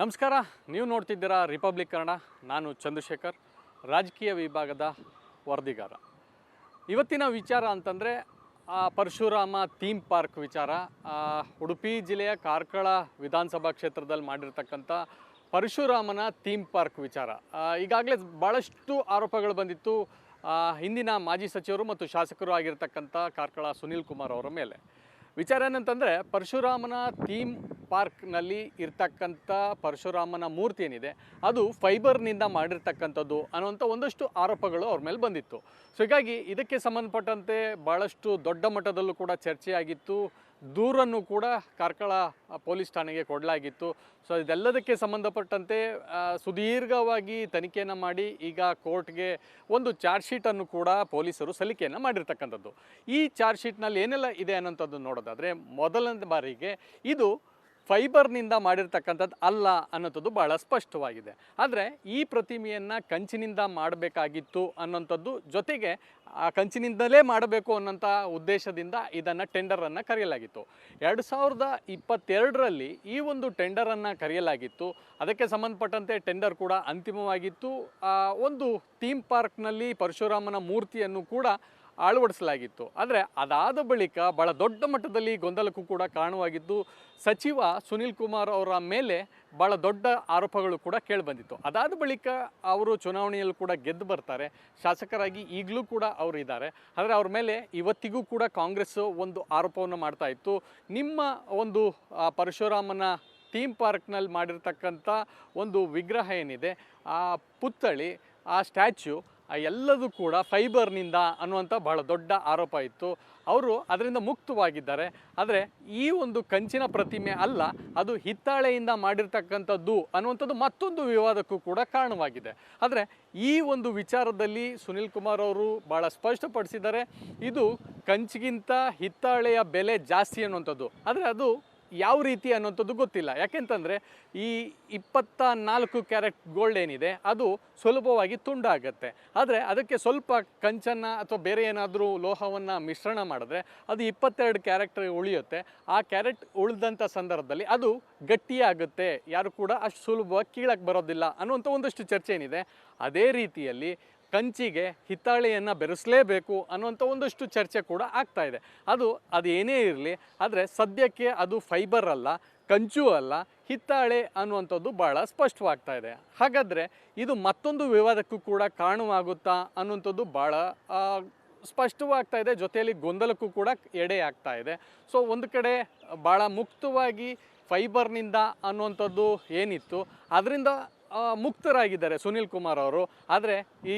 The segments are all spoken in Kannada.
ನಮಸ್ಕಾರ. ನೀವು ನೋಡ್ತಿದ್ದೀರಾ ರಿಪಬ್ಲಿಕ್ ಕನ್ನಡ. ನಾನು ಚಂದ್ರಶೇಖರ್, ರಾಜಕೀಯ ವಿಭಾಗದ ವರದಿಗಾರ. ಇವತ್ತಿನ ವಿಚಾರ ಅಂತಂದರೆ ಪರಶುರಾಮ ಥೀಮ್ ಪಾರ್ಕ್ ವಿಚಾರ. ಉಡುಪಿ ಜಿಲ್ಲೆಯ ಕಾರ್ಕಳ ವಿಧಾನಸಭಾ ಕ್ಷೇತ್ರದಲ್ಲಿ ಮಾಡಿರ್ತಕ್ಕಂಥ ಪರಶುರಾಮನ ಥೀಮ್ ಪಾರ್ಕ್ ವಿಚಾರ. ಈಗಾಗಲೇ ಭಾಳಷ್ಟು ಆರೋಪಗಳು ಬಂದಿತ್ತು. ಹಿಂದಿನ ಮಾಜಿ ಸಚಿವರು ಮತ್ತು ಶಾಸಕರು ಆಗಿರ್ತಕ್ಕಂಥ ಕಾರ್ಕಳ ಸುನೀಲ್ ಕುಮಾರ್ ಅವರ ಮೇಲೆ. ವಿಚಾರ ಏನಂತಂದರೆ, ಪರಶುರಾಮನ ಥೀಮ್ ಪಾರ್ಕ್ನಲ್ಲಿ ಇರ್ತಕ್ಕಂಥ ಪರಶುರಾಮನ ಮೂರ್ತಿ ಏನಿದೆ, ಅದು ಫೈಬರ್ನಿಂದ ಮಾಡಿರ್ತಕ್ಕಂಥದ್ದು ಅನ್ನುವಂಥ ಒಂದಷ್ಟು ಆರೋಪಗಳು ಅವ್ರ ಮೇಲೆ ಬಂದಿತ್ತು. ಸೊ ಹೀಗಾಗಿ ಇದಕ್ಕೆ ಸಂಬಂಧಪಟ್ಟಂತೆ ಭಾಳಷ್ಟು ದೊಡ್ಡ ಮಟ್ಟದಲ್ಲೂ ಕೂಡ ಚರ್ಚೆಯಾಗಿತ್ತು. ದೂರನ್ನು ಕೂಡ ಕಾರ್ಕಳ ಪೊಲೀಸ್ ಠಾಣೆಗೆ ಕೊಡಲಾಗಿತ್ತು. ಸೊ ಇದೆಲ್ಲದಕ್ಕೆ ಸಂಬಂಧಪಟ್ಟಂತೆ ಸುದೀರ್ಘವಾಗಿ ತನಿಖೆಯನ್ನು ಮಾಡಿ ಈಗ ಕೋರ್ಟ್ಗೆ ಒಂದು ಚಾರ್ಜ್ ಶೀಟನ್ನು ಕೂಡ ಪೊಲೀಸರು ಸಲ್ಲಿಕೆಯನ್ನು ಮಾಡಿರ್ತಕ್ಕಂಥದ್ದು. ಈ ಚಾರ್ಜ್ ಶೀಟ್ನಲ್ಲಿ ಏನೆಲ್ಲ ಇದೆ ಅನ್ನೋಂಥದ್ದು ನೋಡೋದಾದರೆ, ಮೊದಲನೇ ಬಾರಿಗೆ ಇದು ಫೈಬರ್ನಿಂದ ಮಾಡಿರ್ತಕ್ಕಂಥದ್ದು ಅಲ್ಲ ಅನ್ನೋಂಥದ್ದು ಬಹಳ ಸ್ಪಷ್ಟವಾಗಿದೆ. ಆದರೆ ಈ ಪ್ರತಿಮೆಯನ್ನು ಕಂಚಿನಿಂದ ಮಾಡಬೇಕಾಗಿತ್ತು ಅನ್ನೋಂಥದ್ದು ಜೊತೆಗೆ ಆ ಕಂಚಿನಿಂದಲೇ ಮಾಡಬೇಕು ಅನ್ನೋಂಥ ಉದ್ದೇಶದಿಂದ ಇದನ್ನು ಟೆಂಡರನ್ನು ಕರೆಯಲಾಗಿತ್ತು. ಎರಡು ಸಾವಿರದ ಇಪ್ಪತ್ತೆರಡರಲ್ಲಿ ಈ ಒಂದು ಟೆಂಡರನ್ನು ಕರೆಯಲಾಗಿತ್ತು. ಅದಕ್ಕೆ ಸಂಬಂಧಪಟ್ಟಂತೆ ಟೆಂಡರ್ ಕೂಡ ಅಂತಿಮವಾಗಿತ್ತು. ಒಂದು ಥೀಮ್ ಪಾರ್ಕ್ನಲ್ಲಿ ಪರಶುರಾಮನ ಮೂರ್ತಿಯನ್ನು ಕೂಡ ಅಳವಡಿಸಲಾಗಿತ್ತು. ಆದರೆ ಅದಾದ ಬಳಿಕ ಬಹಳ ದೊಡ್ಡ ಮಟ್ಟದಲ್ಲಿ ಗೊಂದಲಕ್ಕೂ ಕೂಡ ಕಾರಣವಾಗಿದ್ದು ಸಚಿವ ಸುನಿಲ್ ಕುಮಾರ್ ಅವರ ಮೇಲೆ ಭಾಳ ದೊಡ್ಡ ಆರೋಪಗಳು ಕೂಡ ಕೇಳಿಬಂದಿತ್ತು. ಅದಾದ ಬಳಿಕ ಅವರು ಚುನಾವಣೆಯಲ್ಲೂ ಕೂಡ ಗೆದ್ದು ಬರ್ತಾರೆ. ಶಾಸಕರಾಗಿ ಈಗಲೂ ಕೂಡ ಅವರು ಇದ್ದಾರೆ. ಆದರೆ ಅವ್ರ ಮೇಲೆ ಇವತ್ತಿಗೂ ಕೂಡ ಕಾಂಗ್ರೆಸ್ ಒಂದು ಆರೋಪವನ್ನು ಮಾಡ್ತಾ ಇತ್ತು. ನಿಮ್ಮ ಒಂದು ಪರಶುರಾಮನ ಥೀಮ್ ಪಾರ್ಕ್ನಲ್ಲಿ ಮಾಡಿರ್ತಕ್ಕಂಥ ಒಂದು ವಿಗ್ರಹ ಏನಿದೆ, ಆ ಪುತ್ಥಳಿ, ಆ ಸ್ಟ್ಯಾಚ್ಯೂ ಎಲ್ಲದೂ ಕೂಡ ಫೈಬರ್ನಿಂದ ಅನ್ನುವಂಥ ಬಹಳ ದೊಡ್ಡ ಆರೋಪ ಇತ್ತು. ಅವರು ಅದರಿಂದ ಮುಕ್ತವಾಗಿದ್ದಾರೆ. ಆದರೆ ಈ ಒಂದು ಕಂಚಿನ ಪ್ರತಿಮೆ ಅಲ್ಲ, ಅದು ಹಿತ್ತಾಳೆಯಿಂದ ಮಾಡಿರ್ತಕ್ಕಂಥದ್ದು ಅನ್ನುವಂಥದ್ದು ಮತ್ತೊಂದು ವಿವಾದಕ್ಕೂ ಕೂಡ ಕಾರಣವಾಗಿದೆ. ಆದರೆ ಈ ಒಂದು ವಿಚಾರದಲ್ಲಿ ಸುನಿಲ್ ಕುಮಾರ್ ಅವರು ಭಾಳ ಸ್ಪಷ್ಟಪಡಿಸಿದ್ದಾರೆ, ಇದು ಕಂಚಿಗಿಂತ ಹಿತ್ತಾಳೆಯ ಬೆಲೆ ಜಾಸ್ತಿ ಅನ್ನುವಂಥದ್ದು. ಆದರೆ ಅದು ಯಾವ ರೀತಿ ಅನ್ನೋಂಥದ್ದು ಗೊತ್ತಿಲ್ಲ. ಯಾಕೆಂತಂದರೆ ಈ ಇಪ್ಪತ್ತ ನಾಲ್ಕು ಕ್ಯಾರೆಟ್ ಗೋಲ್ಡ್ ಏನಿದೆ, ಅದು ಸುಲಭವಾಗಿ ತುಂಡಾಗತ್ತೆ. ಆದರೆ ಅದಕ್ಕೆ ಸ್ವಲ್ಪ ಕಂಚನ್ನು ಅಥವಾ ಬೇರೆ ಏನಾದರೂ ಲೋಹವನ್ನು ಮಿಶ್ರಣ ಮಾಡಿದ್ರೆ ಅದು ಇಪ್ಪತ್ತೆರಡು ಕ್ಯಾರೆಟ್ ಉಳಿಯುತ್ತೆ. ಆ ಕ್ಯಾರೆಟ್ ಉಳಿದಂಥ ಸಂದರ್ಭದಲ್ಲಿ ಅದು ಗಟ್ಟಿಯಾಗುತ್ತೆ. ಯಾರು ಕೂಡ ಅಷ್ಟು ಸುಲಭವಾಗಿ ಕೀಳಕ್ಕೆ ಬರೋದಿಲ್ಲ ಅನ್ನುವಂಥ ಒಂದಷ್ಟು ಚರ್ಚೆ ಏನಿದೆ. ಅದೇ ರೀತಿಯಲ್ಲಿ ಕಂಚಿಗೆ ಹಿತ್ತಾಳೆಯನ್ನು ಬೆರೆಸಲೇಬೇಕು ಅನ್ನುವಂಥ ಒಂದಷ್ಟು ಚರ್ಚೆ ಕೂಡ ಆಗ್ತಾ ಇದೆ. ಅದು ಅದು ಏನೇ ಇರಲಿ, ಆದರೆ ಸದ್ಯಕ್ಕೆ ಅದು ಫೈಬರ್ ಅಲ್ಲ, ಕಂಚು ಅಲ್ಲ, ಹಿತ್ತಾಳೆ ಅನ್ನುವಂಥದ್ದು ಭಾಳ ಸ್ಪಷ್ಟವಾಗ್ತಾ ಇದೆ. ಹಾಗಾದರೆ ಇದು ಮತ್ತೊಂದು ವಿವಾದಕ್ಕೂ ಕೂಡ ಕಾರಣವಾಗುತ್ತಾ ಅನ್ನುವಂಥದ್ದು ಭಾಳ ಸ್ಪಷ್ಟವಾಗ್ತಾ ಇದೆ, ಜೊತೆಯಲ್ಲಿ ಗೊಂದಲಕ್ಕೂ ಕೂಡ ಎಡೆ ಆಗ್ತಾ ಇದೆ. ಸೊ ಒಂದು ಕಡೆ ಭಾಳ ಮುಕ್ತವಾಗಿ ಫೈಬರ್ನಿಂದ ಅನ್ನುವಂಥದ್ದು ಏನಿತ್ತು ಅದರಿಂದ ಮುಕ್ತರಾಗಿದ್ದಾರೆ ಸುನಿಲ್ ಕುಮಾರ್ ಅವರು. ಆದರೆ ಈ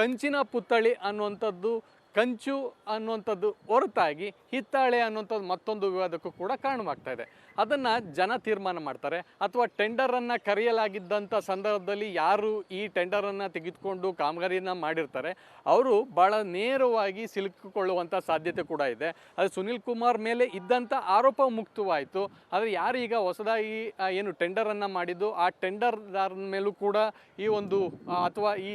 ಕಂಚಿನ ಪುತ್ಥಳಿ ಅನ್ನುವಂಥದ್ದು, ಕಂಚು ಅನ್ನುವಂಥದ್ದು ಹೊರತಾಗಿ ಹಿತ್ತಾಳೆ ಅನ್ನುವಂಥದ್ದು ಮತ್ತೊಂದು ವಿವಾದಕ್ಕೂ ಕೂಡ ಕಾರಣವಾಗ್ತಾ ಇದೆ. ಅದನ್ನು ಜನ ತೀರ್ಮಾನ ಮಾಡ್ತಾರೆ ಅಥವಾ ಟೆಂಡರನ್ನು ಕರೆಯಲಾಗಿದ್ದಂಥ ಸಂದರ್ಭದಲ್ಲಿ ಯಾರು ಈ ಟೆಂಡರನ್ನು ತೆಗೆದುಕೊಂಡು ಕಾಮಗಾರಿಯನ್ನು ಮಾಡಿರ್ತಾರೆ, ಅವರು ಭಾಳ ನೇರವಾಗಿ ಸಿಲುಕಿಕೊಳ್ಳುವಂಥ ಸಾಧ್ಯತೆ ಕೂಡ ಇದೆ. ಅದು ಸುನಿಲ್ ಕುಮಾರ್ ಮೇಲೆ ಇದ್ದಂಥ ಆರೋಪ ಮುಕ್ತವಾಯಿತು. ಆದರೆ ಈಗ ಹೊಸದಾಗಿ ಏನು ಟೆಂಡರನ್ನು ಮಾಡಿದ್ದು, ಆ ಟೆಂಡರ್ದಾರನ ಮೇಲೂ ಕೂಡ ಈ ಒಂದು ಅಥವಾ ಈ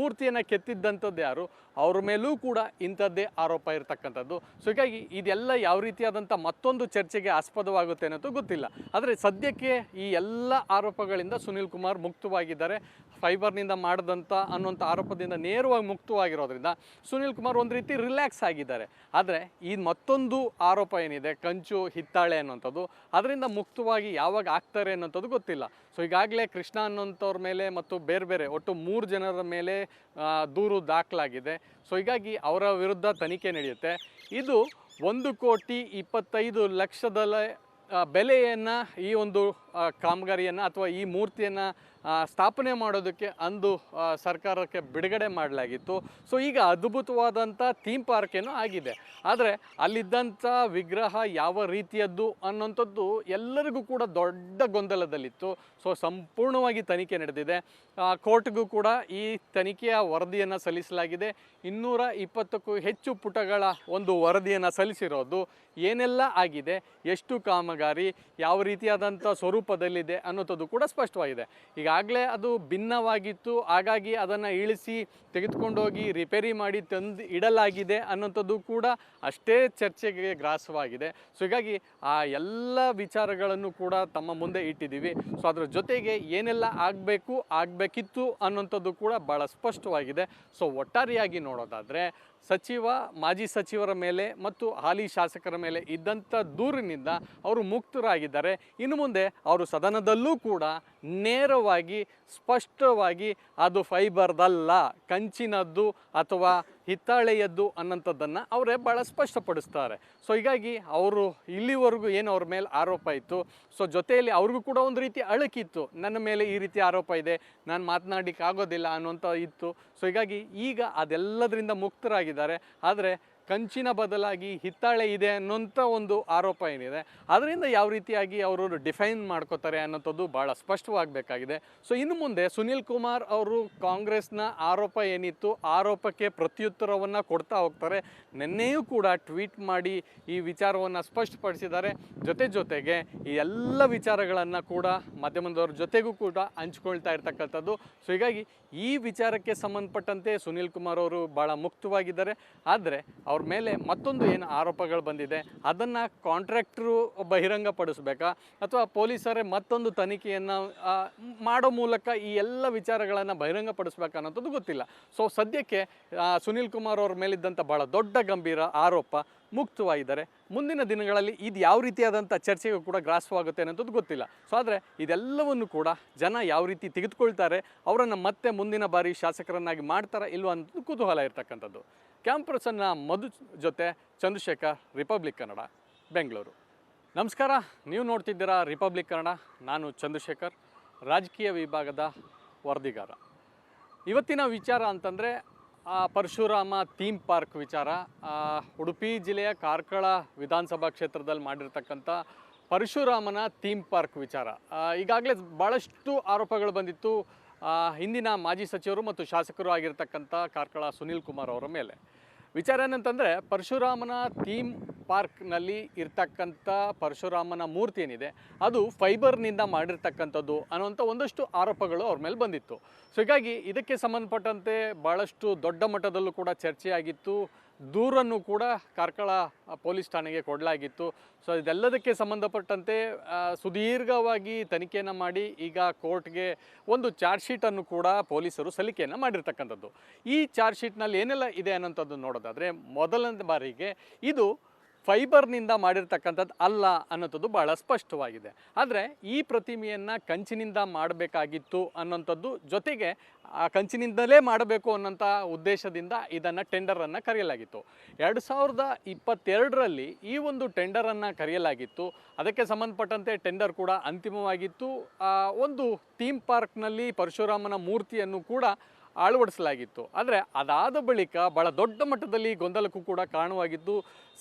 ಮೂರ್ತಿಯನ್ನು ಕೆತ್ತಿದ್ದಂಥದ್ದು ಯಾರು? ಅವ್ರ ಮೇಲೂ ಕೂಡ ಇಂಥದ್ದೇ ಆರೋಪ ಇರತಕ್ಕಂಥದ್ದು. ಸೊ ಹೀಗಾಗಿ ಇದೆಲ್ಲ ಯಾವ ರೀತಿಯಾದಂಥ ಮತ್ತೊಂದು ಚರ್ಚೆಗೆ ಆಸ್ಪದವಾಗುತ್ತೆ ಅನ್ನೋದು ಗೊತ್ತಿಲ್ಲ. ಆದರೆ ಸದ್ಯಕ್ಕೆ ಈ ಎಲ್ಲ ಆರೋಪಗಳಿಂದ ಸುನಿಲ್ ಕುಮಾರ್ ಮುಕ್ತವಾಗಿದ್ದಾರೆ. ಫೈಬರ್ನಿಂದ ಮಾಡಿದಂಥ ಅನ್ನುವಂಥ ಆರೋಪದಿಂದ ನೇರವಾಗಿ ಮುಕ್ತವಾಗಿರೋದ್ರಿಂದ ಸುನಿಲ್ ಕುಮಾರ್ ಒಂದು ರೀತಿ ರಿಲ್ಯಾಕ್ಸ್ ಆಗಿದ್ದಾರೆ. ಆದರೆ ಈ ಮತ್ತೊಂದು ಆರೋಪ ಏನಿದೆ? ಕಂಚು ಹಿತ್ತಾಳೆ ಅನ್ನೋಂಥದ್ದು ಅದರಿಂದ ಮುಕ್ತವಾಗಿ ಯಾವಾಗ ಆಗ್ತಾರೆ ಅನ್ನೋಂಥದ್ದು ಗೊತ್ತಿಲ್ಲ. ಸೊ ಈಗಾಗಲೇ ಕೃಷ್ಣ ಅನ್ನೋಂಥವ್ರ ಮೇಲೆ ಮತ್ತು ಬೇರೆ ಬೇರೆ ಒಟ್ಟು ಮೂರು ಜನರ ಮೇಲೆ ದೂರು ದಾಖಲಾಗಿದೆ. ಸೊ ಹೀಗಾಗಿ ಅವರ ವಿರುದ್ಧ ತನಿಖೆ ನಡೆಯುತ್ತೆ. ಇದು ಒಂದು ಕೋಟಿ ಇಪ್ಪತ್ತೈದು ಲಕ್ಷದಲ್ಲೇ ಬೆಲೆಯನ್ನು ಈ ಒಂದು ಕಾಮಗಾರಿಯನ್ನು ಅಥವಾ ಈ ಮೂರ್ತಿಯನ್ನು ಸ್ಥಾಪನೆ ಮಾಡೋದಕ್ಕೆ ಅಂದು ಸರ್ಕಾರಕ್ಕೆ ಬಿಡುಗಡೆ ಮಾಡಲಾಗಿತ್ತು. ಸೊ, ಈಗ ಅದ್ಭುತವಾದಂಥ ಥೀಮ್ ಪಾರ್ಕ್ ಏನೋ ಆಗಿದೆ. ಆದರೆ ಅಲ್ಲಿದ್ದಂಥ ವಿಗ್ರಹ ಯಾವ ರೀತಿಯದ್ದು ಅನ್ನೋಂಥದ್ದು ಎಲ್ಲರಿಗೂ ಕೂಡ ದೊಡ್ಡ ಗೊಂದಲದಲ್ಲಿತ್ತು. ಸೊ, ಸಂಪೂರ್ಣವಾಗಿ ತನಿಖೆ ನಡೆದಿದೆ. ಕೋರ್ಟ್ಗೂ ಕೂಡ ಈ ತನಿಖೆಯ ವರದಿಯನ್ನು ಸಲ್ಲಿಸಲಾಗಿದೆ. ಇನ್ನೂರ ಇಪ್ಪತ್ತಕ್ಕೂ ಹೆಚ್ಚು ಪುಟಗಳ ಒಂದು ವರದಿಯನ್ನು ಸಲ್ಲಿಸಿರೋದು ಏನೆಲ್ಲ ಆಗಿದೆ, ಎಷ್ಟು ಕಾಮ ಕಾಮಗಾರಿ, ಯಾವ ರೀತಿಯಾದಂಥ ಸ್ವರೂಪದಲ್ಲಿದೆ ಅನ್ನೋಂಥದ್ದು ಕೂಡ ಸ್ಪಷ್ಟವಾಗಿದೆ. ಈಗಾಗಲೇ ಅದು ಭಿನ್ನವಾಗಿತ್ತು. ಹಾಗಾಗಿ ಅದನ್ನು ಇಳಿಸಿ ತೆಗೆದುಕೊಂಡೋಗಿ ರಿಪೇರಿ ಮಾಡಿ ತಂದು ಇಡಲಾಗಿದೆ ಅನ್ನೋಂಥದ್ದು ಕೂಡ ಅಷ್ಟೇ ಚರ್ಚೆಗೆ ಗ್ರಾಸವಾಗಿದೆ. ಸೊ ಹೀಗಾಗಿ ಆ ಎಲ್ಲ ವಿಚಾರಗಳನ್ನು ಕೂಡ ತಮ್ಮ ಮುಂದೆ ಇಟ್ಟಿದ್ದೀವಿ. ಸೊ ಅದರ ಜೊತೆಗೆ ಏನೆಲ್ಲ ಆಗಬೇಕು, ಆಗಬೇಕಿತ್ತು ಅನ್ನೋಂಥದ್ದು ಕೂಡ ಭಾಳ ಸ್ಪಷ್ಟವಾಗಿದೆ. ಸೊ ಒಟ್ಟಾರೆಯಾಗಿ ನೋಡೋದಾದರೆ ಸಚಿವ, ಮಾಜಿ ಸಚಿವರ ಮೇಲೆ ಮತ್ತು ಹಾಲಿ ಶಾಸಕರ ಮೇಲೆ ಇದ್ದಂಥ ದೂರಿನಿಂದ ಅವರು ಮುಕ್ತರಾಗಿದ್ದಾರೆ. ಇನ್ನು ಮುಂದೆ ಅವರು ಸದನದಲ್ಲೂ ಕೂಡ ನೇರವಾಗಿ, ಸ್ಪಷ್ಟವಾಗಿ ಅದು ಫೈಬರ್ದಲ್ಲ ಕಂಚಿನದ್ದು ಅಥವಾ ಹಿತ್ತಾಳೆಯದ್ದು ಅನ್ನೋಂಥದ್ದನ್ನು ಅವರೇ ಭಾಳ ಸ್ಪಷ್ಟಪಡಿಸ್ತಾರೆ. ಸೊ ಹೀಗಾಗಿ ಅವರು ಇಲ್ಲಿವರೆಗೂ ಏನು ಅವ್ರ ಮೇಲೆ ಆರೋಪ ಇತ್ತು? ಸೊ ಜೊತೆಯಲ್ಲಿ ಅವ್ರಿಗೂ ಕೂಡ ಒಂದು ರೀತಿ ಅಳಕಿತ್ತು. ನನ್ನ ಮೇಲೆ ಈ ರೀತಿ ಆರೋಪ ಇದೆ, ನಾನು ಮಾತನಾಡಲಿಕ್ಕೆ ಆಗೋದಿಲ್ಲ ಅನ್ನುವಂಥ ಇತ್ತು. ಸೊ ಹೀಗಾಗಿ ಈಗ ಅದೆಲ್ಲದರಿಂದ ಮುಕ್ತರಾಗಿದ್ದಾರೆ. ಆದರೆ ಕಂಚಿನ ಬದಲಾಗಿ ಹಿತ್ತಾಳೆ ಇದೆ ಅನ್ನೋಂಥ ಒಂದು ಆರೋಪ ಏನಿದೆ, ಅದರಿಂದ ಯಾವ ರೀತಿಯಾಗಿ ಅವರು ಡಿಫೈನ್ ಮಾಡ್ಕೋತಾರೆ ಅನ್ನೋಂಥದ್ದು ಭಾಳ ಸ್ಪಷ್ಟವಾಗಬೇಕಾಗಿದೆ. ಸೊ, ಇನ್ನು ಮುಂದೆ ಸುನಿಲ್ ಕುಮಾರ್ ಅವರು ಕಾಂಗ್ರೆಸ್ನ ಆರೋಪ ಏನಿತ್ತು, ಆರೋಪಕ್ಕೆ ಪ್ರತ್ಯುತ್ತರವನ್ನು ಕೊಡ್ತಾ ಹೋಗ್ತಾರೆ. ನಿನ್ನೆಯೂ ಕೂಡ ಟ್ವೀಟ್ ಮಾಡಿ ಈ ವಿಚಾರವನ್ನು ಸ್ಪಷ್ಟಪಡಿಸಿದ್ದಾರೆ. ಜೊತೆ ಜೊತೆಗೆ ಈ ಎಲ್ಲ ವಿಚಾರಗಳನ್ನು ಕೂಡ ಮಾಧ್ಯಮದವ್ರ ಜೊತೆಗೂ ಕೂಡ ಹಂಚ್ಕೊಳ್ತಾ ಇರ್ತಕ್ಕಂಥದ್ದು. ಸೊ, ಹೀಗಾಗಿ ಈ ವಿಚಾರಕ್ಕೆ ಸಂಬಂಧಪಟ್ಟಂತೆ ಸುನಿಲ್ ಕುಮಾರ್ ಅವರು ಭಾಳ ಮುಕ್ತವಾಗಿದ್ದಾರೆ. ಆದರೆ ಅವ್ರ ಮೇಲೆ ಮತ್ತೊಂದು ಏನು ಆರೋಪಗಳು ಬಂದಿದೆ, ಅದನ್ನು ಕಾಂಟ್ರಾಕ್ಟ್ರು ಬಹಿರಂಗಪಡಿಸ್ಬೇಕಾ? ಅಥವಾ ಪೊಲೀಸರೇ ಮತ್ತೊಂದು ತನಿಖೆಯನ್ನು ಮಾಡೋ ಮೂಲಕ ಈ ಎಲ್ಲ ವಿಚಾರಗಳನ್ನು ಬಹಿರಂಗಪಡಿಸ್ಬೇಕಾ ಅನ್ನೋಂಥದ್ದು ಗೊತ್ತಿಲ್ಲ. ಸೊ ಸದ್ಯಕ್ಕೆ ಸುನೀಲ್ ಕುಮಾರ್ ಅವ್ರ ಮೇಲಿದ್ದಂಥ ಭಾಳ ದೊಡ್ಡ ಗಂಭೀರ ಆರೋಪ ಮುಕ್ತವಾಗಿದ್ದಾರೆ, ಮುಂದಿನ ದಿನಗಳಲ್ಲಿ ಇದು ಯಾವ ರೀತಿಯಾದಂಥ ಚರ್ಚೆಗೂ ಕೂಡ ಗ್ರಾಸವಾಗುತ್ತೆ ಅನ್ನೋದು ಗೊತ್ತಿಲ್ಲ. ಸೊ ಆದರೆ ಇದೆಲ್ಲವನ್ನು ಕೂಡ ಜನ ಯಾವ ರೀತಿ ತೆಗೆದುಕೊಳ್ತಾರೆ, ಅವರನ್ನು ಮತ್ತೆ ಮುಂದಿನ ಬಾರಿ ಶಾಸಕರನ್ನಾಗಿ ಮಾಡ್ತಾರಾ ಇಲ್ವಾ ಕುತೂಹಲ ಇರ್ತಕ್ಕಂಥದ್ದು. ಕ್ಯಾಂಪರ್ಸನ್ನ ಮಧು ಜೊತೆ ಚಂದ್ರಶೇಖರ್ ರಿಪಬ್ಲಿಕ್ ಕನ್ನಡ ಬೆಂಗಳೂರು ನಮಸ್ಕಾರ, ನೀವು ನೋಡ್ತಿದ್ದೀರಾ ರಿಪಬ್ಲಿಕ್ ಕನ್ನಡ ನಾನು ಚಂದ್ರಶೇಖರ್, ರಾಜಕೀಯ ವಿಭಾಗದ ವರದಿಗಾರ. ಇವತ್ತಿನ ವಿಚಾರ ಅಂತಂದರೆ ಪರಶುರಾಮ ಥೀಮ್ ಪಾರ್ಕ್ ವಿಚಾರ. ಉಡುಪಿ ಜಿಲ್ಲೆಯ ಕಾರ್ಕಳ ವಿಧಾನಸಭಾ ಕ್ಷೇತ್ರದಲ್ಲಿ ಮಾಡಿರ್ತಕ್ಕಂಥ ಪರಶುರಾಮನ ಥೀಮ್ ಪಾರ್ಕ್ ವಿಚಾರ. ಈಗಾಗಲೇ ಭಾಳಷ್ಟು ಆರೋಪಗಳು ಬಂದಿತ್ತು. ಹಿಂದಿನ ಮಾಜಿ ಸಚಿವರು ಮತ್ತು ಶಾಸಕರು ಆಗಿರ್ತಕ್ಕಂಥ ಕಾರ್ಕಳ ಸುನಿಲ್ ಕುಮಾರ್ ಅವರ ಮೇಲೆ. ವಿಚಾರ ಏನಂತಂದರೆ, ಪರಶುರಾಮನ ಥೀಮ್ ಪಾರ್ಕ್ನಲ್ಲಿ ಇರ್ತಕ್ಕಂಥ ಪರಶುರಾಮನ ಮೂರ್ತಿ ಏನಿದೆ, ಅದು ಫೈಬರ್ನಿಂದ ಮಾಡಿರ್ತಕ್ಕಂಥದ್ದು ಅನ್ನುವಂಥ ಒಂದಷ್ಟು ಆರೋಪಗಳು ಅವ್ರ ಮೇಲೆ ಬಂದಿತ್ತು. ಸೊ, ಹೀಗಾಗಿ ಇದಕ್ಕೆ ಸಂಬಂಧಪಟ್ಟಂತೆ ಭಾಳಷ್ಟು ದೊಡ್ಡ ಮಟ್ಟದಲ್ಲೂ ಕೂಡ ಚರ್ಚೆಯಾಗಿತ್ತು. ದೂರನ್ನು ಕೂಡ ಕಾರ್ಕಳ ಪೊಲೀಸ್ ಠಾಣೆಗೆ ಕೊಡಲಾಗಿತ್ತು. ಸೊ ಇದೆಲ್ಲದಕ್ಕೆ ಸಂಬಂಧಪಟ್ಟಂತೆ ಸುದೀರ್ಘವಾಗಿ ತನಿಖೆಯನ್ನು ಮಾಡಿ ಈಗ ಕೋರ್ಟ್ಗೆ ಒಂದು ಚಾರ್ಜ್ ಶೀಟನ್ನು ಕೂಡ ಪೊಲೀಸರು ಸಲ್ಲಿಕೆಯನ್ನು ಮಾಡಿರ್ತಕ್ಕಂಥದ್ದು. ಈ ಚಾರ್ಜ್ ಶೀಟ್ನಲ್ಲಿ ಏನೆಲ್ಲ ಇದೆ ಅನ್ನೋಂಥದ್ದು ನೋಡೋದಾದರೆ, ಮೊದಲನೇ ಬಾರಿಗೆ ಇದು ಫೈಬರ್ನಿಂದ ಮಾಡಿರ್ತಕ್ಕಂಥದ್ದು ಅಲ್ಲ ಅನ್ನೋಂಥದ್ದು ಭಾಳ ಸ್ಪಷ್ಟವಾಗಿದೆ. ಆದರೆ ಈ ಪ್ರತಿಮೆಯನ್ನು ಕಂಚಿನಿಂದ ಮಾಡಬೇಕಾಗಿತ್ತು ಅನ್ನೋಂಥದ್ದು ಜೊತೆಗೆ ಆ ಕಂಚಿನಿಂದಲೇ ಮಾಡಬೇಕು ಅನ್ನೋಂಥ ಉದ್ದೇಶದಿಂದ ಇದನ್ನು ಟೆಂಡರನ್ನು ಕರೆಯಲಾಗಿತ್ತು. ಎರಡು ಸಾವಿರದ ಇಪ್ಪತ್ತೆರಡರಲ್ಲಿ ಈ ಒಂದು ಟೆಂಡರನ್ನು ಕರೆಯಲಾಗಿತ್ತು. ಅದಕ್ಕೆ ಸಂಬಂಧಪಟ್ಟಂತೆ ಟೆಂಡರ್ ಕೂಡ ಅಂತಿಮವಾಗಿತ್ತು. ಒಂದು ಥೀಮ್ ಪಾರ್ಕ್ನಲ್ಲಿ ಪರಶುರಾಮನ ಮೂರ್ತಿಯನ್ನು ಕೂಡ ಅಳವಡಿಸಲಾಗಿತ್ತು. ಆದರೆ ಅದಾದ ಬಳಿಕ ಬಹಳ ದೊಡ್ಡ ಮಟ್ಟದಲ್ಲಿ ಗೊಂದಲಕ್ಕೂ ಕೂಡ ಕಾರಣವಾಗಿದ್ದು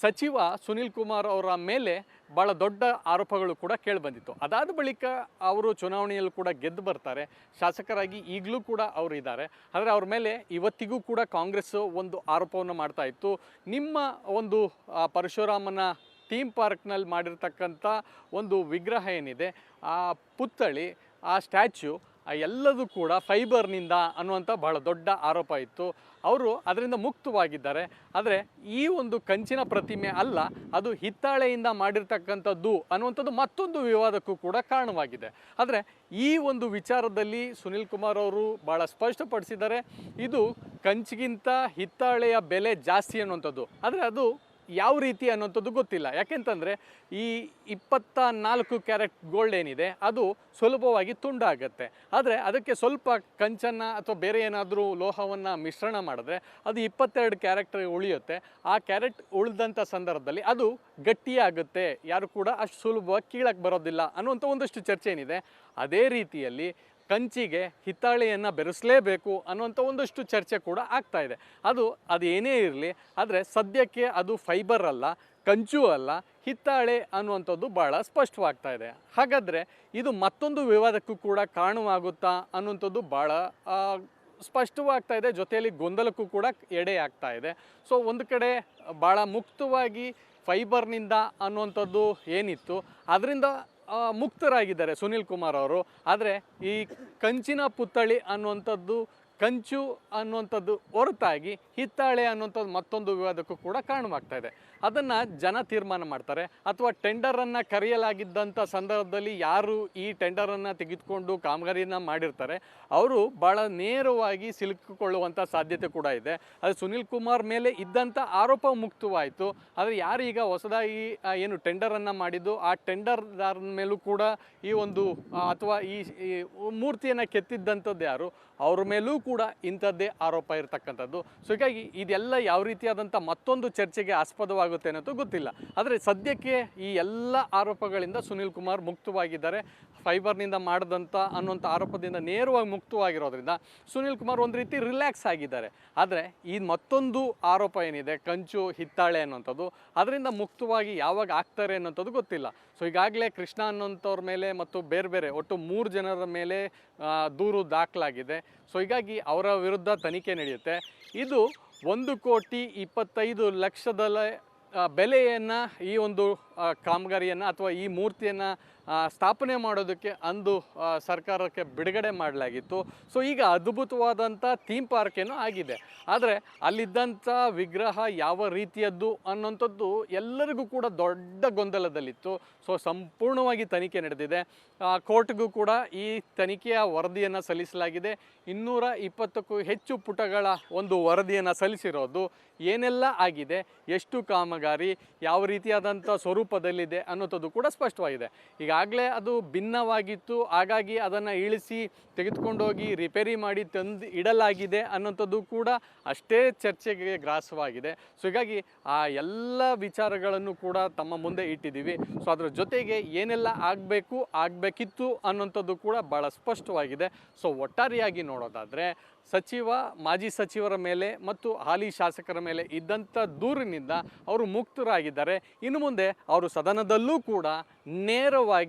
ಸಚಿವ ಸುನಿಲ್ ಕುಮಾರ್ ಅವರ ಮೇಲೆ ಭಾಳ ದೊಡ್ಡ ಆರೋಪಗಳು ಕೂಡ ಕೇಳಿಬಂದಿತ್ತು. ಅದಾದ ಬಳಿಕ ಅವರು ಚುನಾವಣೆಯಲ್ಲೂ ಕೂಡ ಗೆದ್ದು ಬರ್ತಾರೆ. ಶಾಸಕರಾಗಿ ಈಗಲೂ ಕೂಡ ಅವರು ಇದ್ದಾರೆ. ಆದರೆ ಅವ್ರ ಮೇಲೆ ಇವತ್ತಿಗೂ ಕೂಡ ಕಾಂಗ್ರೆಸ್ ಒಂದು ಆರೋಪವನ್ನು ಮಾಡ್ತಾ ಇತ್ತು. ನಿಮ್ಮ ಒಂದು ಪರಶುರಾಮನ ಥೀಮ್ ಪಾರ್ಕ್ನಲ್ಲಿ ಮಾಡಿರ್ತಕ್ಕಂಥ ಒಂದು ವಿಗ್ರಹ ಏನಿದೆ, ಆ ಪುತ್ಥಳಿ, ಆ ಸ್ಟ್ಯಾಚ್ಯೂ ಎಲ್ಲದೂ ಕೂಡ ಫೈಬರ್ನಿಂದ ಅನ್ನುವಂಥ ಬಹಳ ದೊಡ್ಡ ಆರೋಪ ಇತ್ತು. ಅವರು ಅದರಿಂದ ಮುಕ್ತವಾಗಿದ್ದಾರೆ. ಆದರೆ ಈ ಒಂದು ಕಂಚಿನ ಪ್ರತಿಮೆ ಅಲ್ಲ, ಅದು ಹಿತ್ತಾಳೆಯಿಂದ ಮಾಡಿರ್ತಕ್ಕಂಥದ್ದು ಅನ್ನುವಂಥದ್ದು ಮತ್ತೊಂದು ವಿವಾದಕ್ಕೂ ಕೂಡ ಕಾರಣವಾಗಿದೆ. ಆದರೆ ಈ ಒಂದು ವಿಚಾರದಲ್ಲಿ ಸುನಿಲ್ ಕುಮಾರ್ ಅವರು ಭಾಳ ಸ್ಪಷ್ಟಪಡಿಸಿದ್ದಾರೆ, ಇದು ಕಂಚಿಗಿಂತ ಹಿತ್ತಾಳೆಯ ಬೆಲೆ ಜಾಸ್ತಿ ಅನ್ನುವಂಥದ್ದು. ಆದರೆ ಅದು ಯಾವ ರೀತಿ ಅನ್ನೋಂಥದ್ದು ಗೊತ್ತಿಲ್ಲ. ಯಾಕೆಂತಂದರೆ ಈ ಇಪ್ಪತ್ತ ನಾಲ್ಕು ಕ್ಯಾರೆಟ್ ಗೋಲ್ಡ್ ಏನಿದೆ, ಅದು ಸುಲಭವಾಗಿ ತುಂಡಾಗತ್ತೆ. ಆದರೆ ಅದಕ್ಕೆ ಸ್ವಲ್ಪ ಕಂಚನ್ನು ಅಥವಾ ಬೇರೆ ಏನಾದರೂ ಲೋಹವನ್ನು ಮಿಶ್ರಣ ಮಾಡಿದ್ರೆ ಅದು ಇಪ್ಪತ್ತೆರಡು ಕ್ಯಾರೆಟ್ ಉಳಿಯುತ್ತೆ. ಆ ಕ್ಯಾರೆಟ್ ಉಳಿದಂಥ ಸಂದರ್ಭದಲ್ಲಿ ಅದು ಗಟ್ಟಿಯಾಗುತ್ತೆ. ಯಾರು ಕೂಡ ಅಷ್ಟು ಸುಲಭವಾಗಿ ಕೀಳಕ್ಕೆ ಬರೋದಿಲ್ಲ ಅನ್ನುವಂಥ ಒಂದಷ್ಟು ಚರ್ಚೆ ಏನಿದೆ. ಅದೇ ರೀತಿಯಲ್ಲಿ ಕಂಚಿಗೆ ಹಿತ್ತಾಳೆಯನ್ನು ಬೆರೆಸಲೇಬೇಕು ಅನ್ನುವಂಥ ಒಂದಷ್ಟು ಚರ್ಚೆ ಕೂಡ ಆಗ್ತಾ ಇದೆ. ಅದು ಅದು ಏನೇ ಇರಲಿ, ಆದರೆ ಸದ್ಯಕ್ಕೆ ಅದು ಫೈಬರ್ ಅಲ್ಲ, ಕಂಚು ಅಲ್ಲ, ಹಿತ್ತಾಳೆ ಅನ್ನುವಂಥದ್ದು ಭಾಳ ಸ್ಪಷ್ಟವಾಗ್ತಾ ಇದೆ. ಹಾಗಾದರೆ ಇದು ಮತ್ತೊಂದು ವಿವಾದಕ್ಕೂ ಕೂಡ ಕಾರಣವಾಗುತ್ತಾ ಅನ್ನುವಂಥದ್ದು ಭಾಳ ಸ್ಪಷ್ಟವಾಗ್ತಾ ಇದೆ. ಜೊತೆಯಲ್ಲಿ ಗೊಂದಲಕ್ಕೂ ಕೂಡ ಎಡೆ ಆಗ್ತಾ ಇದೆ. ಸೊ, ಒಂದು ಕಡೆ ಭಾಳ ಮುಕ್ತವಾಗಿ ಫೈಬರ್ನಿಂದ ಅನ್ನುವಂಥದ್ದು ಏನಿತ್ತು, ಅದರಿಂದ ಮುಕ್ತರಾಗಿದ್ದಾರೆ ಸುನಿಲ್ ಕುಮಾರ್ ಅವರು. ಆದರೆ ಈ ಕಂಚಿನ ಪುತ್ಥಳಿ ಅನ್ನುವಂಥದ್ದು ಕಂಚು ಅನ್ನುವಂಥದ್ದು ಹೊರತಾಗಿ ಹಿತ್ತಾಳೆ ಅನ್ನುವಂಥದ್ದು ಮತ್ತೊಂದು ವಿವಾದಕ್ಕೂ ಕೂಡ ಕಾರಣವಾಗ್ತಾ ಇದೆ. ಅದನ್ನು ಜನ ತೀರ್ಮಾನ ಮಾಡ್ತಾರೆ. ಅಥವಾ ಟೆಂಡರನ್ನು ಕರೆಯಲಾಗಿದ್ದಂಥ ಸಂದರ್ಭದಲ್ಲಿ ಯಾರು ಈ ಟೆಂಡರನ್ನು ತೆಗೆದುಕೊಂಡು ಕಾಮಗಾರಿಯನ್ನು ಮಾಡಿರ್ತಾರೆ, ಅವರು ಭಾಳ ನೇರವಾಗಿ ಸಿಲುಕಿಕೊಳ್ಳುವಂಥ ಸಾಧ್ಯತೆ ಕೂಡ ಇದೆ. ಅದು ಸುನಿಲ್ ಕುಮಾರ್ ಮೇಲೆ ಇದ್ದಂಥ ಆರೋಪ ಮುಕ್ತವಾಯಿತು. ಆದರೆ ಯಾರು ಈಗ ಹೊಸದಾಗಿ ಏನು ಟೆಂಡರನ್ನು ಮಾಡಿದ್ದು, ಆ ಟೆಂಡರ್ದಾರನ ಮೇಲೂ ಕೂಡ ಈ ಒಂದು ಅಥವಾ ಈ, ಮೂರ್ತಿಯನ್ನು ಕೆತ್ತಿದ್ದಂಥದ್ದು ಯಾರು? ಅವ್ರ ಮೇಲೂ ಕೂಡ ಇಂಥದ್ದೇ ಆರೋಪ ಇರತಕ್ಕಂಥದ್ದು. ಸೊ ಹೀಗಾಗಿ ಇದೆಲ್ಲ ಯಾವ ರೀತಿಯಾದಂಥ ಮತ್ತೊಂದು ಚರ್ಚೆಗೆ ಆಸ್ಪದವಾಗುತ್ತೆ ಅನ್ನೋದು ಗೊತ್ತಿಲ್ಲ. ಆದರೆ ಸದ್ಯಕ್ಕೆ ಈ ಎಲ್ಲ ಆರೋಪಗಳಿಂದ ಸುನಿಲ್ ಕುಮಾರ್ ಮುಕ್ತವಾಗಿದ್ದಾರೆ. ಫೈಬರ್ನಿಂದ ಮಾಡಿದಂಥ ಅನ್ನುವಂಥ ಆರೋಪದಿಂದ ನೇರವಾಗಿ ಮುಕ್ತವಾಗಿರೋದ್ರಿಂದ ಸುನಿಲ್ ಕುಮಾರ್ ಒಂದು ರೀತಿ ರಿಲ್ಯಾಕ್ಸ್ ಆಗಿದ್ದಾರೆ. ಆದರೆ ಈ ಮತ್ತೊಂದು ಆರೋಪ ಏನಿದೆ? ಕಂಚು ಹಿತ್ತಾಳೆ ಅನ್ನುವಂಥದ್ದು ಅದರಿಂದ ಮುಕ್ತವಾಗಿ ಯಾವಾಗ ಆಗ್ತಾರೆ ಅನ್ನೋಂಥದ್ದು ಗೊತ್ತಿಲ್ಲ. ಸೊ ಈಗಾಗಲೇ ಕೃಷ್ಣ ಅನ್ನೋಂಥವ್ರ ಮೇಲೆ ಮತ್ತು ಬೇರೆ ಬೇರೆ ಒಟ್ಟು ಮೂರು ಜನರ ಮೇಲೆ ದೂರು ದಾಖಲಾಗಿದೆ. ಸೊ ಹೀಗಾಗಿ ಅವರ ವಿರುದ್ಧ ತನಿಖೆ ನಡೆಯುತ್ತೆ. ಇದು ಒಂದು ಕೋಟಿ ಇಪ್ಪತ್ತೈದು ಲಕ್ಷದಲ್ಲೇ ಬೆಲೆಯನ್ನು ಈ ಒಂದು ಕಾಮಗಾರಿಯನ್ನು ಅಥವಾ ಈ ಮೂರ್ತಿಯನ್ನು ಸ್ಥಾಪನೆ ಮಾಡೋದಕ್ಕೆ ಅಂದು ಸರ್ಕಾರಕ್ಕೆ ಬಿಡುಗಡೆ ಮಾಡಲಾಗಿತ್ತು. ಸೊ, ಈಗ ಅದ್ಭುತವಾದಂಥ ಥೀಮ್ ಪಾರ್ಕ್ ಏನೋ ಆಗಿದೆ. ಆದರೆ ಅಲ್ಲಿದ್ದಂಥ ವಿಗ್ರಹ ಯಾವ ರೀತಿಯದ್ದು ಅನ್ನೋಂಥದ್ದು ಎಲ್ಲರಿಗೂ ಕೂಡ ದೊಡ್ಡ ಗೊಂದಲದಲ್ಲಿತ್ತು. ಸೊ, ಸಂಪೂರ್ಣವಾಗಿ ತನಿಖೆ ನಡೆದಿದೆ. ಕೋರ್ಟ್ಗೂ ಕೂಡ ಈ ತನಿಖೆಯ ವರದಿಯನ್ನು ಸಲ್ಲಿಸಲಾಗಿದೆ. ಇನ್ನೂರ ಇಪ್ಪತ್ತಕ್ಕೂ ಹೆಚ್ಚು ಪುಟಗಳ ಒಂದು ವರದಿಯನ್ನು ಸಲ್ಲಿಸಿರೋದು ಏನೆಲ್ಲ ಆಗಿದೆ, ಎಷ್ಟು ಕಾಮಗಾರಿ, ಯಾವ ರೀತಿಯಾದಂಥ ಸ್ವರೂಪದಲ್ಲಿದೆ ಅನ್ನೋಂಥದ್ದು ಕೂಡ ಸ್ಪಷ್ಟವಾಗಿದೆ. ಈಗಾಗಲೇ ಅದು ಭಿನ್ನವಾಗಿತ್ತು. ಹಾಗಾಗಿ ಅದನ್ನು ಇಳಿಸಿ ತೆಗೆದುಕೊಂಡೋಗಿ ರಿಪೇರಿ ಮಾಡಿ ತಂದು ಇಡಲಾಗಿದೆ ಅನ್ನೋಂಥದ್ದು ಕೂಡ ಅಷ್ಟೇ ಚರ್ಚೆಗೆ ಗ್ರಾಸವಾಗಿದೆ. ಸೊ ಹೀಗಾಗಿ ಆ ಎಲ್ಲ ವಿಚಾರಗಳನ್ನು ಕೂಡ ತಮ್ಮ ಮುಂದೆ ಇಟ್ಟಿದ್ದೀವಿ. ಸೊ ಅದರ ಜೊತೆಗೆ ಏನೆಲ್ಲ ಆಗಬೇಕು, ಆಗಬೇಕಿತ್ತು ಅನ್ನೋಂಥದ್ದು ಕೂಡ ಭಾಳ ಸ್ಪಷ್ಟವಾಗಿದೆ. ಸೊ ಒಟ್ಟಾರೆಯಾಗಿ ನೋಡೋದಾದರೆ ಸಚಿವ, ಮಾಜಿ ಸಚಿವರ ಮೇಲೆ ಮತ್ತು ಹಾಲಿ ಶಾಸಕರ ಮೇಲೆ ಇದ್ದಂಥ ದೂರಿನಿಂದ ಅವರು ಮುಕ್ತರಾಗಿದ್ದಾರೆ. ಇನ್ನು ಮುಂದೆ ಅವರು ಸದನದಲ್ಲೂ ಕೂಡ ನೇರವಾಗಿ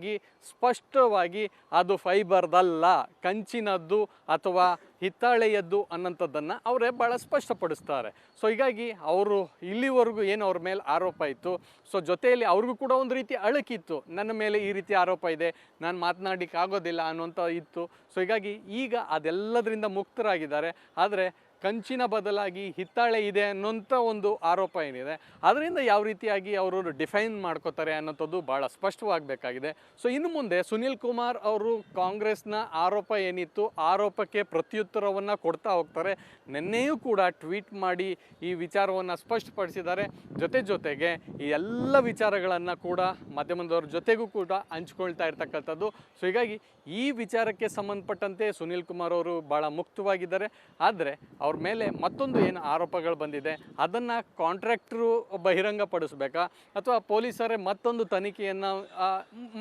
ಸ್ಪಷ್ಟವಾಗಿ ಅದು ಫೈಬರ್ದಲ್ಲ, ಕಂಚಿನದ್ದು ಅಥವಾ ಹಿತ್ತಾಳೆಯದ್ದು ಅನ್ನಂಥದ್ದನ್ನು ಅವರೇ ಭಾಳ ಸ್ಪಷ್ಟಪಡಿಸ್ತಾರೆ. ಸೊ ಹೀಗಾಗಿ ಅವರು ಇಲ್ಲಿವರೆಗೂ ಏನು ಅವ್ರ ಮೇಲೆ ಆರೋಪ ಇತ್ತು? ಸೊ ಜೊತೆಯಲ್ಲಿ ಅವ್ರಿಗೂ ಕೂಡ ಒಂದು ರೀತಿ ಅಳಕಿತ್ತು. ನನ್ನ ಮೇಲೆ ಈ ರೀತಿ ಆರೋಪ ಇದೆ, ನಾನು ಮಾತನಾಡಲಿಕ್ಕೆ ಆಗೋದಿಲ್ಲ ಅನ್ನುವಂಥ ಇತ್ತು. ಸೊ ಹೀಗಾಗಿ ಈಗ ಅದೆಲ್ಲದರಿಂದ ಮುಕ್ತರಾಗಿದ್ದಾರೆ. ಆದರೆ ಕಂಚಿನ ಬದಲಾಗಿ ಹಿತ್ತಾಳೆ ಇದೆ ಅನ್ನೋಂಥ ಒಂದು ಆರೋಪ ಏನಿದೆ, ಅದರಿಂದ ಯಾವ ರೀತಿಯಾಗಿ ಅವರು ಡಿಫೈನ್ ಮಾಡ್ಕೋತಾರೆ ಅನ್ನೋಂಥದ್ದು ಭಾಳ ಸ್ಪಷ್ಟವಾಗಬೇಕಾಗಿದೆ. ಸೊ, ಇನ್ನು ಮುಂದೆ ಸುನಿಲ್ ಕುಮಾರ್ ಅವರು ಕಾಂಗ್ರೆಸ್ನ ಆರೋಪ ಏನಿತ್ತು, ಆರೋಪಕ್ಕೆ ಪ್ರತ್ಯುತ್ತರವನ್ನು ಕೊಡ್ತಾ ಹೋಗ್ತಾರೆ. ನಿನ್ನೆಯೂ ಕೂಡ ಟ್ವೀಟ್ ಮಾಡಿ ಈ ವಿಚಾರವನ್ನು ಸ್ಪಷ್ಟಪಡಿಸಿದ್ದಾರೆ. ಜೊತೆ ಜೊತೆಗೆ ಈ ಎಲ್ಲ ವಿಚಾರಗಳನ್ನು ಕೂಡ ಮಾಧ್ಯಮದವ್ರ ಜೊತೆಗೂ ಕೂಡ ಹಂಚ್ಕೊಳ್ತಾ ಇರ್ತಕ್ಕಂಥದ್ದು. ಸೊ, ಹೀಗಾಗಿ ಈ ವಿಚಾರಕ್ಕೆ ಸಂಬಂಧಪಟ್ಟಂತೆ ಸುನಿಲ್ ಕುಮಾರ್ ಅವರು ಭಾಳ ಮುಕ್ತವಾಗಿದ್ದಾರೆ. ಆದರೆ ಅವ್ರ ಮೇಲೆ ಮತ್ತೊಂದು ಏನು ಆರೋಪಗಳು ಬಂದಿದೆ, ಅದನ್ನು ಕಾಂಟ್ರಾಕ್ಟ್ರು ಬಹಿರಂಗಪಡಿಸ್ಬೇಕಾ? ಅಥವಾ ಪೊಲೀಸರೇ ಮತ್ತೊಂದು ತನಿಖೆಯನ್ನು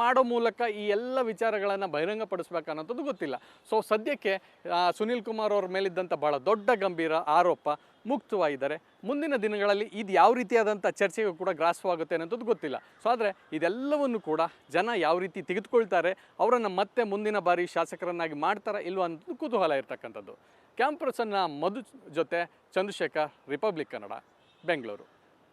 ಮಾಡೋ ಮೂಲಕ ಈ ಎಲ್ಲ ವಿಚಾರಗಳನ್ನು ಬಹಿರಂಗಪಡಿಸ್ಬೇಕು ಅನ್ನೋದು ಗೊತ್ತಿಲ್ಲ. ಸೊ ಸದ್ಯಕ್ಕೆ ಸುನೀಲ್ ಕುಮಾರ್ ಅವ್ರ ಮೇಲಿದ್ದಂಥ ಭಾಳ ದೊಡ್ಡ ಗಂಭೀರ ಆರೋಪ ಮುಕ್ತವಾಗಿದ್ದಾರೆ ಮುಂದಿನ ದಿನಗಳಲ್ಲಿ ಇದು ಯಾವ ರೀತಿಯಾದಂಥ ಚರ್ಚೆಗೂ ಕೂಡ ಗ್ರಾಸವಾಗುತ್ತೆ ಅನ್ನೋದು ಗೊತ್ತಿಲ್ಲ. ಸೊ ಆದರೆ ಇದೆಲ್ಲವನ್ನು ಕೂಡ ಜನ ಯಾವ ರೀತಿ ತೆಗೆದುಕೊಳ್ತಾರೆ, ಅವರನ್ನು ಮತ್ತೆ ಮುಂದಿನ ಬಾರಿ ಶಾಸಕರನ್ನಾಗಿ ಮಾಡ್ತಾರಾ ಇಲ್ವಾ ಕುತೂಹಲ ಇರ್ತಕ್ಕಂಥದ್ದು. ಕ್ಯಾಂಪ್ರಸನ್ನ ಮಧು ಜೊತೆ ಚಂದ್ರಶೇಖರ್ ರಿಪಬ್ಲಿಕ್ ಕನ್ನಡ ಬೆಂಗಳೂರು